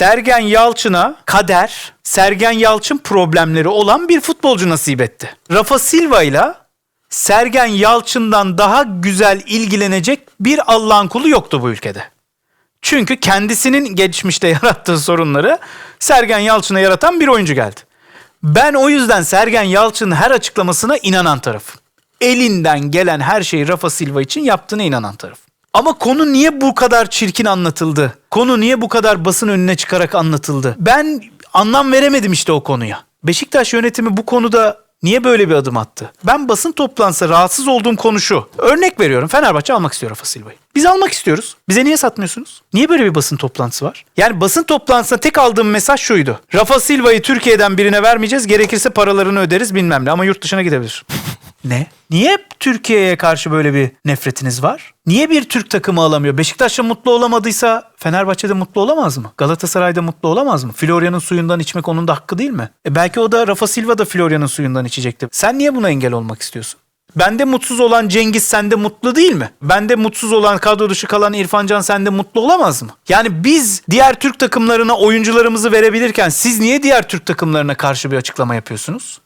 Sergen Yalçın'a kader, Sergen Yalçın problemleri olan bir futbolcu nasip etti. Rafa Silva ile Sergen Yalçın'dan daha güzel ilgilenecek bir Allah'ın kulu yoktu bu ülkede. Çünkü kendisinin geçmişte yarattığı sorunları Sergen Yalçın'a yaratan bir oyuncu geldi. Ben o yüzden Sergen Yalçın'ın her açıklamasına inanan tarafım. Elinden gelen her şeyi Rafa Silva için yaptığına inanan taraf. Ama konu niye bu kadar çirkin anlatıldı? Konu niye bu kadar basın önüne çıkarak anlatıldı? Ben anlam veremedim işte o konuya. Beşiktaş yönetimi bu konuda niye böyle bir adım attı? Ben basın toplantısı rahatsız olduğum konu şu. Örnek veriyorum Fenerbahçe almak istiyor Rafa Silva'yı. Biz almak istiyoruz. Bize niye satmıyorsunuz? Niye böyle bir basın toplantısı var? Yani basın toplantısında tek aldığım mesaj şuydu. Rafa Silva'yı Türkiye'den birine vermeyeceğiz. Gerekirse paralarını öderiz bilmem ne ama yurt dışına gidebilir. Ne? Niye Türkiye'ye karşı böyle bir nefretiniz var? Niye bir Türk takımı alamıyor? Beşiktaş'ta mutlu olamadıysa Fenerbahçe'de mutlu olamaz mı? Galatasaray'da mutlu olamaz mı? Florya'nın suyundan içmek onun da hakkı değil mi? E belki o da Rafa Silva da Florya'nın suyundan içecekti. Sen niye buna engel olmak istiyorsun? Bende mutsuz olan Cengiz sende mutlu değil mi? Bende mutsuz olan kadro dışı kalan İrfan Can sende mutlu olamaz mı? Yani biz diğer Türk takımlarına oyuncularımızı verebilirken siz niye diğer Türk takımlarına karşı bir açıklama yapıyorsunuz?